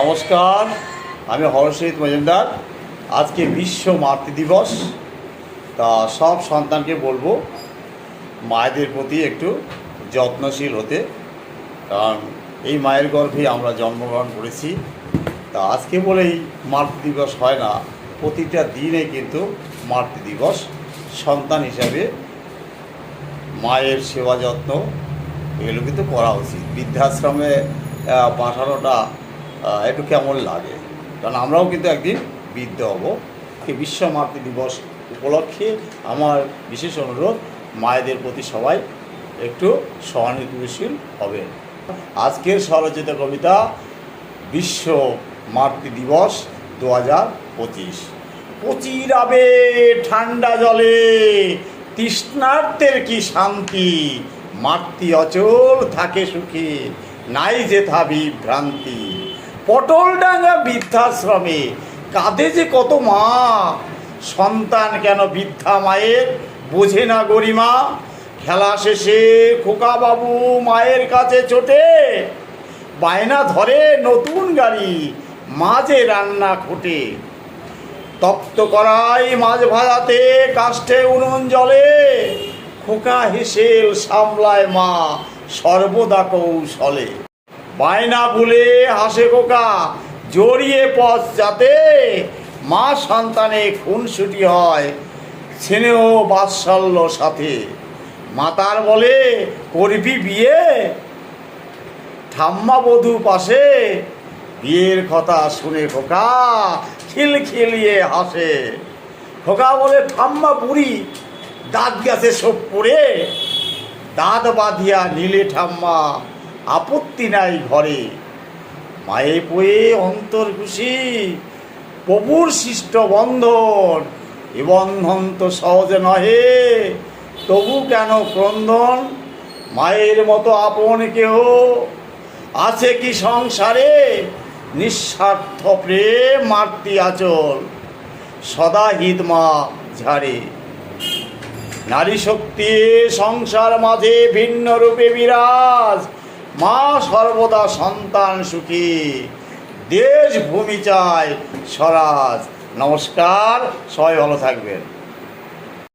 নমস্কার, আমি হরষিত মজুমদার। আজকে বিশ্ব মাতৃ দিবস। তা সব সন্তানকে বলব, মায়েদের প্রতি একটু যত্নশীল হতে। কারণ এই মায়ের গর্ভে আমরা জন্মগ্রহণ করেছি। তা আজকে বলেই মাতৃ দিবস হয় না, প্রতিটা দিনে কিন্তু মাতৃ দিবস। সন্তান হিসাবে মায়ের সেবা যত্ন, এগুলো কিন্তু করা উচিত। বৃদ্ধাশ্রমে পাঠানোটা একটু কেমন লাগে? কারণ আমরাও কিন্তু একদিন বৃদ্ধ হব। বিশ্ব মাতৃ দিবস উপলক্ষে আমার বিশেষ অনুরোধ, মায়েদের প্রতি সবাই একটু সহানুভূতিশীল হবে আজকের স্বরচিত কবিতা বিশ্ব মাতৃ দিবস দু হাজার পঁচিশ পচিরাবে ঠান্ডা জলে, তৃষ্ণার্তের কি শান্তি? মাতৃ অচল থাকে সুখী, নাই যে থা বিভ্রান্তি পটলডাঙ্গা বৃদ্ধাশ্রমে। কাঁদে যে কত মা। সন্তান কেন বৃদ্ধা মায়ের? বোঝে না গরিমা। খেলা শেষে খোকাবাবু মায়ের কাছে ছোটে। বায়না ধরে নতুন গাড়ি, মাঝে রান্না খুঁটে তপ্ত করাই মাছ ভাজাতে, কাষ্ঠে উনুন জলে। খোকা হেসেল সামলায় মা, সর্বদা কৌশলে। বায়না ভুলে হাসে খোকা, জড়িয়ে পথ যাতে মা সন্তানে খুনসুটি হয়, স্নেহ বাৎসল্য সাথে। মাতার বলে, করবি বিয়ে? ঠাম্মা বধূ পাশে বিয়ের কথা শুনে খোকা খিল খিলখিলিয়ে হাসে। খোকা বলে, ঠাম্মা বুড়ি, দাঁত গেছে সব পড়ে। দাঁত বাঁধিয়া নীলে ঠাম্মা আপত্তি নাই ঘরে। মায়ে পয়ে অন্তর খুশি প্রভুর সৃষ্ট বন্ধন, এ বন্ধন তো সহজে নহে। তবু কেন ক্রন্দন? মায়ের মতো আপন কেহ? আছে কি সংসারে নিঃস্বার্থ প্রেম মাতৃ আচল? সদা হিত মা ঝাড়ে। নারী শক্তি সংসার মাঝে ভিন্ন রূপে বিরাজ। মা সর্বদা সন্তান সুখী। দেশ ভূমি চায় স্বরাজ। নমস্কার সবাই ভালো থাকবেন।